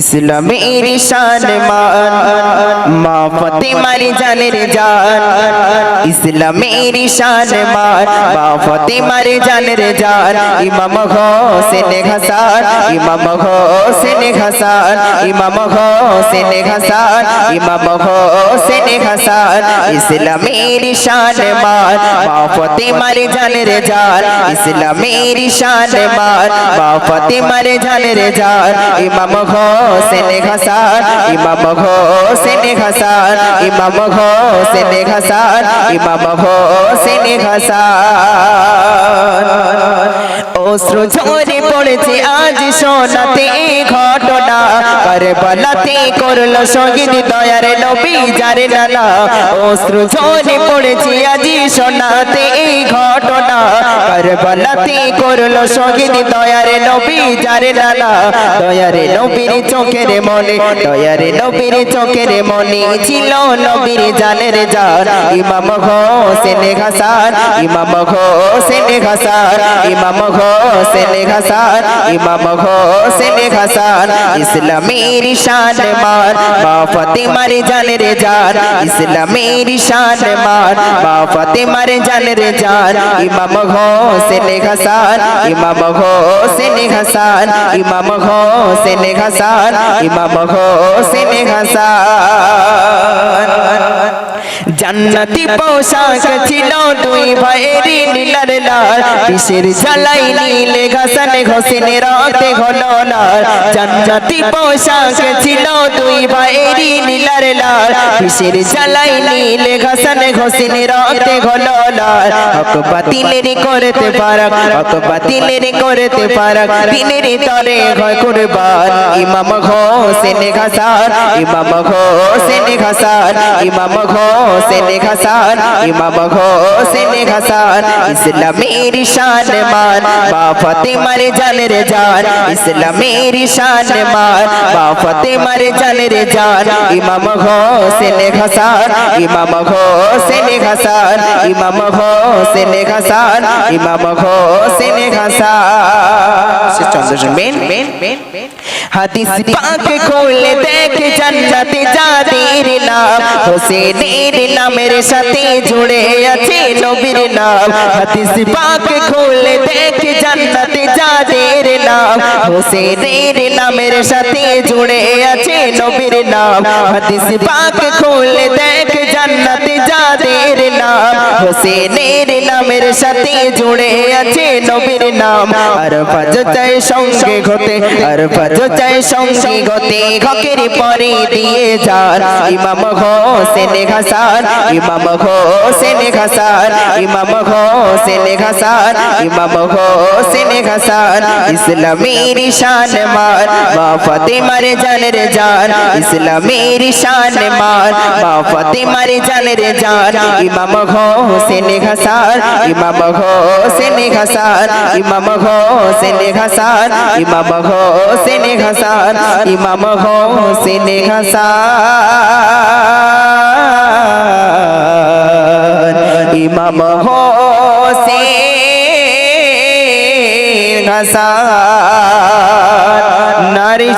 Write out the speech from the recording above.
ইসলামের শান মান মা ফতেমার জানের জান। ইসলামের শান মান মা ফতেমার জানের জান। ইমাম হোসেন হাসান, ইমাম হোসেন হাসান, ইমাম হোসেন হাসান, ইমাম হোসেন হাসান। ইসলামের শান মান মা ফতেমার জানের জান। ইসলামের শান মান মা ফতেমার জানের জান। ইমাম হোসেন হাসান ইমাম হোসেন হাসান ইমাম হোসেন হাসান ইমাম হোসেন হাসান অশ্রু ঝরে পড়েছে আজ সোনাতে ঘটনা, কারবালাতে করল শহীদ দয়ার নবী যারে নানা। অশ্রু ঝরে পড়েছে আজ সোনাতে ঘটনা, কারবালাতে করল শহীদ দয়ার নবী যারে নানা। দয়ার নবীর চোখের মনে, দয়ারে নবীর চোখের মনে ছিল নবীর জানের জান ইমাম হোসেন হাসান, ইমাম হোসেন হাসান, ইমাম হোসেন হাসান, ইমাম হোসেন হাসান, ইসলামের শান মান মা জান রে যার ইসলামের শান মান। মা জান রে যার ইমাম হোসেন হাসান, ইমাম হোসেন হাসান, ইমাম হোসেন হাসান, ইমাম হোসেন হাসান। জান্নাতি পোশাক ছিল দুই ভাইয়ের নীলার লাল। কিসের জ্বালাই নীলে, ঘাসানে ঘষেনে রাতে হলো জান্নাতি পোশাক ছিল দুই ভাইয়ের নীলার লাল। কিসের জ্বালাই নীলে, ঘাসানে ঘষেনে রাতে হলো লাল। হক বাতিলের করতে পারাক, হক বাতিলের করতে পারাক। দিনের তরে হয় কুরবান, ইমাম হোসেন ঘাসান, ইমাম হোসেন ঘাসান, ইমাম হোসেন ঘাসান, ইমাম হোসেন ঘাসান, ইসলামের শান মান বা ফাতেমার জানের জান, ইসলামের শান মান বা ফাতেমার জানের জান, ইমাম হোসেন ঘাসান, ইমাম হোসেন ঘাসান, ইমাম হোসেন ঘাসান, ইমাম হোসেন ঘাসান। সে চন্দ্র শুনবেন হাদিস পাক খুলে দেখ জান্নাতে যাদের নাম হোসেনের নামের সাথে জুড়ে আছে নবীর নাম হাদিস পাক খুলে দেখ জান্নাতে যাদের নাম হোসেনের নামের সাথে জুড়ে আছে নবীর নাম হাদিস পাক খুলে দেখ জান্নাতে যাদের নাম, হোসেনের নামের সাথে জুড়ে আছে নবীর নাম। আর ফাজ চাই সঙ্গে ঘটে, আর ফাজ চাই সঙ্গে গতে ঘকের পরে দিয়ে যান ইমাম হোসেন হাসান, ইমাম হোসেন হাসান, ইমাম হোসেন হাসান, ইমাম হোসেন হাসান। ইসলামের শান মান মা ফাতেমার জানের জান। ইসলামের শান মান মা ফাতেমার জানের জান। हसन इमाम हुसैन हसन इमाम हुसैन हसन इमाम हुसैन हसन इमाम हुसैन हसन इमाम हुसैन हसन इमाम हुसैन हसन नारी